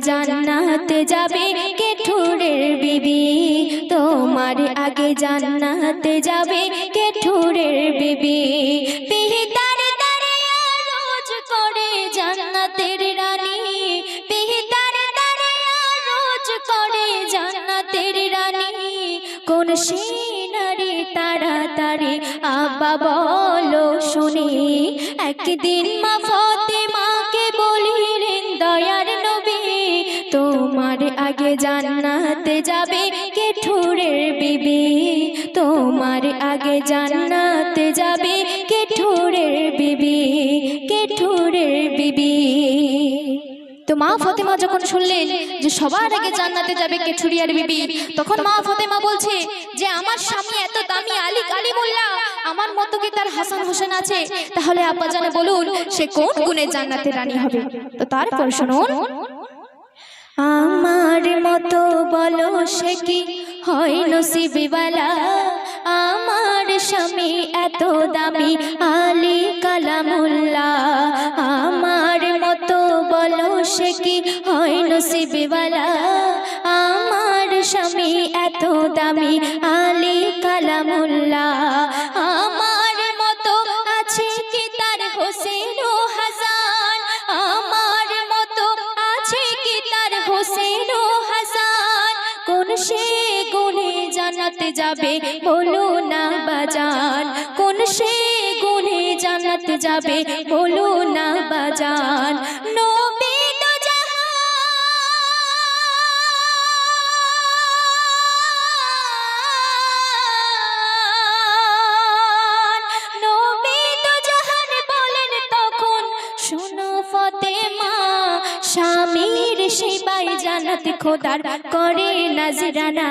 জান্নাতে যাবে কে বিবি? তোমার আগে জান্নাতে যাবে বিবি? রোজ করে জান্নাতের রানী। রোজ করে জান্নাতের রানী। কোন সে নারী তাড়াতাড়ি আব্বা বলো শুনি, একদিন মা যাবে কে ঠুরের বিবি। তোমার আগে জান্নাতে যাবে কে ঠুরের বিবি কে ঠুরের বিবি। তো মা ফতেমা যখন শুনলেন যে সবার আগে জান্নাতে যাবে কেঠুরিয়ার বিবি, তখন মা ফতেমা বলছে যে, আমার স্বামী এত দামি আলী কালী মোল্লা আমার মতো কি তার হাসান হোসেন আছে? তাহলে আব্বা জানে বলুন, সে কোন গুণে জান্নাতে রানী হবে? তো তারপর শুনুন। আমার মতো বলো সে কি হয় নসিবিওয়ালা? আমার স্বামী এত দামি আলী কালামুল্লা আমার মতো বলো সে কি হয় নসিবিওয়ালা? আমার স্বামী এত দামি যাবে বলো না বাজান। কোন সে গুণে জানাতে যাবে বলো না বাজান। নবী তো সেবাই জানাত খোদার করে নাজরানা।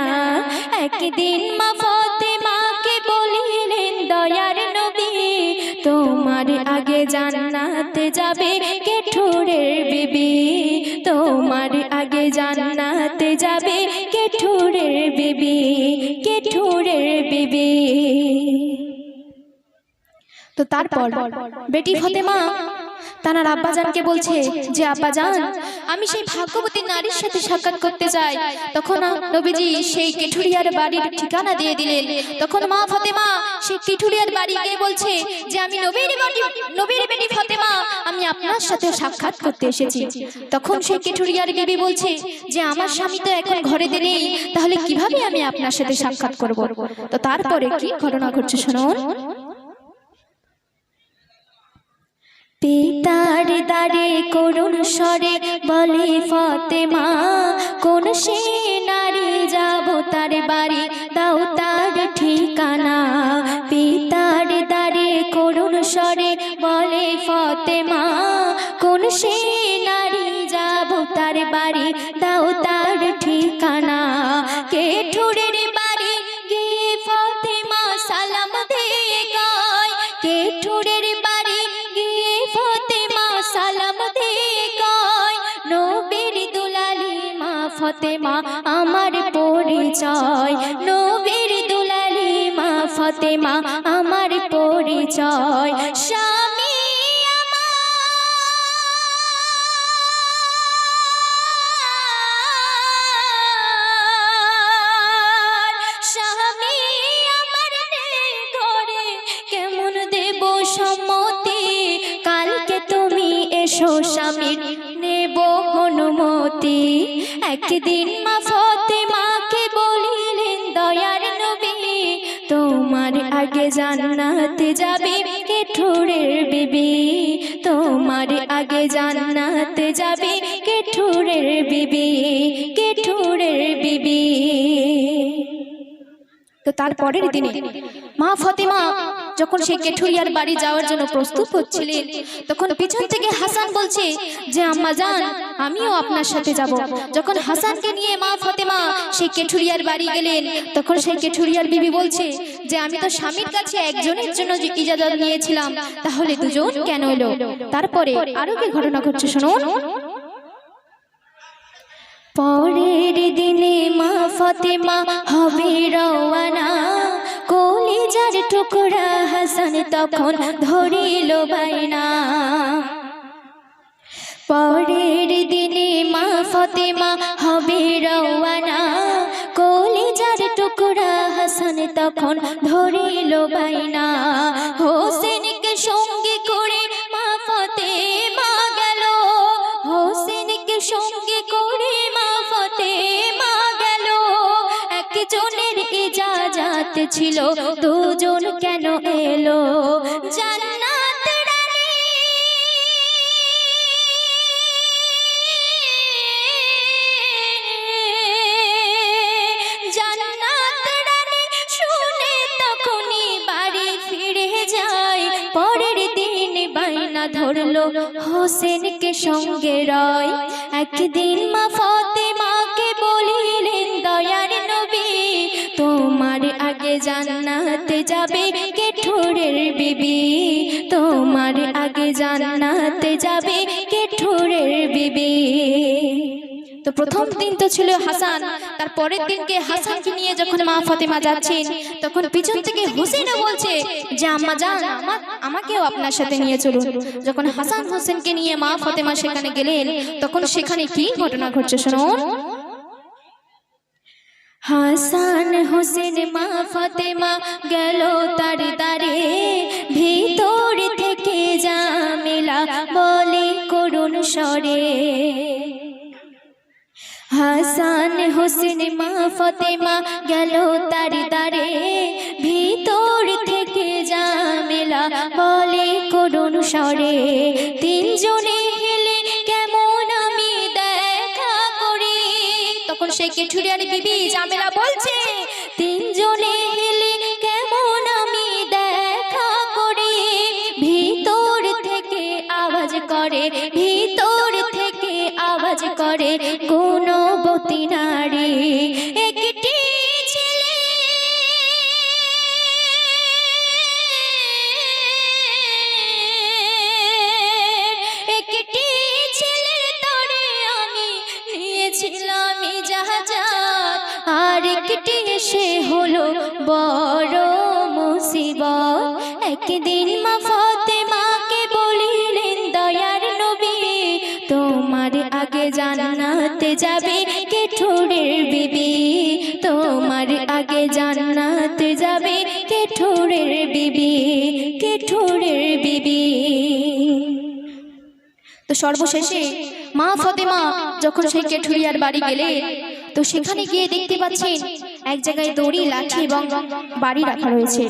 একদিন মা ফতেমাকে বলিলেন, দয়ার নবী, তোমার আগে জান্নাতে যাবে কে ঠোরের বিবি। তোমার আগে জান্নাতে যাবে কে ঠোরের বিবি কে ঠোরের বিবি। তো তারপর বেটি ফতেমা তানার আব্বাজানকে বলছে যে, আব্বাজান, আমি সেই ভাগ্যবতী নারীর সাথে সাক্ষাৎ করতে চাই তখন নবীজি সেই কেঠুরিয়ার বাড়ির ঠিকানা দিয়ে দিলেন। তখন মা ফতেমা সেই কেঠুরিয়ার বাড়ি গিয়ে বলছে যে, আমি নবীর বাড়ি, নবীর বেটি ফতেমা, আমি আপনার সাথে সাক্ষাৎ করতে এসেছি। তখন সেই কেঠুরিয়ার বিবি বলছে যে, আমার স্বামী তো এখন ঘরেতে নেই, তাহলে কীভাবে আমি আপনার সাথে সাক্ষাৎ করব? তো তারপরে কি ঘটনা ঘটছে শুনুন? পিতার দারে করুণ স্বরে বলে ফতেমা কোন সে ফতেমা, আমার পরিচয়। নবীর দুলালি মা ফতেমা, আমার পরিচয়। সম্মতি? কালকে তুমি এসো স্বামীর নেব অনুমতি একদিন মা ফতেমাকে বলিলেন, দয়ার নবী, তোমার আগে জান্নাতে যাবে কে ঠোরের বিবি? তোমার আগে জান্নাতে যাবে কে ঠোরের বিবি? কে ঠোরের বিবি? তো তারপরের দিনে মা ফতেমা যখন সেই কেঠুরিয়ার বাড়ি যাওয়ার জন্য প্রস্তুত হচ্ছিলেন, তখন পিছন থেকে হাসান বলছে যে, আম্মা যান আমিও আপনার সাথে যাব। যখন হাসানকে নিয়ে মা ফতেমা সেই কেঠুরিয়ার বাড়ি গেলেন, তখন সেই কেঠুরিয়ার বিবি বলছে যে, আমি তো স্বামীর কাছে একজনের জন্য যে ইজাজত নিয়েছিলাম, তাহলে দুজন কেন এলো? তারপরে আরও কি ঘটনা ঘটছে শুনুন। পরের দিনে মা ফতেমা হবে রওয়ানা। কলিজার টুকরা হাসান তখন ধরিল বাইনা পরের দিনে মা ফতেমা হবে রওয়ানা। কলিজার টুকরা হাসান তখন ধরিল বাইনা হোসেনকে একজনের ইজাজাত ছিল, দুজন কেন এলো? রানী জান্নাত রানী শুনে তখনই বাড়ি ফিরে যায়। পরের দিন বাইনা ধরলো, হোসেনকে সঙ্গে রয়। একদিন মা ফতেমাকে আগে জান্নাতে যাবে কেঠুরের বিবি? তোমার আগে জান্নাতে যাবে কেঠুরের বিবি? তো প্রথম দিন তো ছিল হাসান, তার পরের দিনকে হাসানকে নিয়ে যখন মা ফাতেমা যাচ্ছেন, তখন পিছন থেকে হুসেনও বলছে যে, আম্মা যান আমার আমাকেও আপনার সাথে নিয়ে চলুন। যখন হাসান হোসেনকে নিয়ে মা ফাতেমা সেখানে গেলেন, তখন সেখানে কি ঘটনা ঘটছে শুনুন? হাসান হোসেন মা ফাতেমা গেল তার দারে ভিতর থেকে জামেলা বলে করুণ স্বরে। হাসান হোসেন মা ফতেমা গেল তার দারে ভিতর থেকে জামেলা বলে করুণ স্বরে। তিনজনে তখন সে কেঠুরিয়ার বিবি জামেলা বলছে, তিনজনে হেলে কেমন আমি দেখা করি? ভিতর থেকে আওয়াজ করে, ভিতর থেকে আওয়াজ করে গুণবতী নারী সে হলো বড় মুসিবত। একদিন মা ফতেমাকে বলিলেন, দয়ার নবী, তোমার আগে জান্নাতে যাবে কেঠুরের বিবি? তোমার আগে জান্নাতে যাবে কেঠুরের বিবি? কেঠুরের বিবি? তো সর্বশেষে মা ফতেমা যখন সেই কেঠুরিয়ার বাড়ি গেলে তো সেখানে গিয়ে দেখতে পাচ্ছেন এক জায়গায় দড়ি, লাঠি এবং বাড়ি রাখা রয়েছে।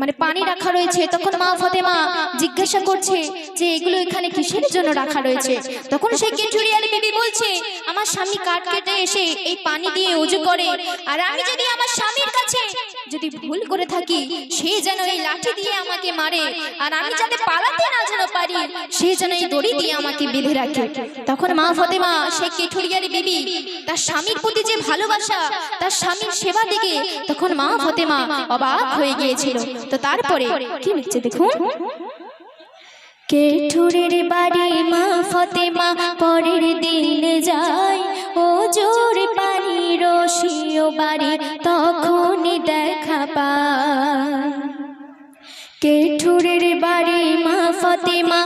মানে পানি রাখা রয়েছে। তখন মা ফতেমা জিজ্ঞাসা করছে যে, এগুলো এখানে কিসের জন্য রাখা রয়েছে? তখন সেই কেঠুরিয়ার বিবি বলছে, আমার স্বামী কাঠ কেটে এসে এই পানি দিয়ে উজু করে। আর আমি যদি আমার স্বামীর কাছে যদি ভুল করে থাকি, সে যেন এই লাঠি দিয়ে আমাকে মারে। আর আমি যাতে পালাতে না যেন পারি, সে যেন এই দড়ি দিয়ে আমাকে বেঁধে রাখে। তখন মা ফতেমা সে কেঠুরিয়ারি বিবি, তার স্বামীর প্রতি যে ভালোবাসা, তার স্বামীর সেবা দেখে তখন মা ফতেমা অবাক হয়ে গিয়েছিল। তো তারপরে কি লিখছে দেখুন? কেঠুরের বাড়ি মা ফতেমা পরের দিন যায়? ও জোর পানি রসিও বাড়ি তখনই দেখা পায়। কেঠুরের বাড়ি মা ফতেমা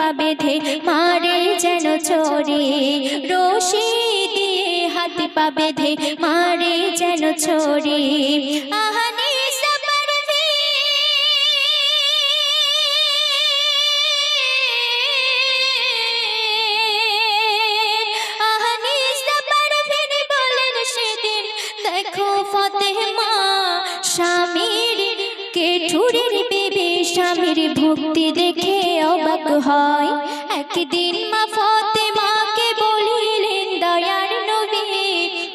পা বেঁধে মারে যেন চোরে। রশি দিয়ে হাত পা বেঁধে মারে যেন ছোড়ে আহানি স্বামীর কেঠুরের বেবে, স্বামীর ভক্তি অবাক হয়। একদিন মা ফতেমাকে বলিলেন, দয়ার নবী,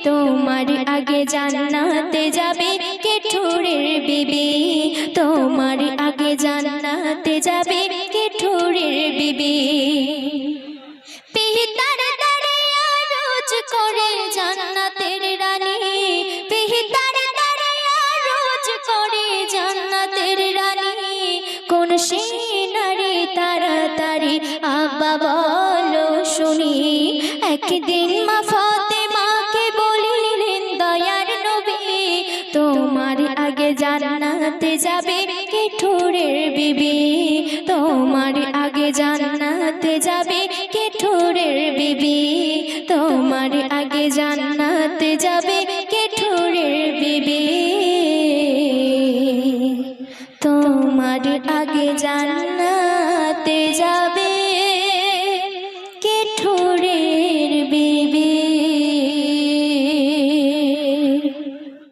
তোমার আগে জান্নাতে যাবে কেঠুরের বিবি? তোমার আগে জান্নাতে যাবে একদিন মা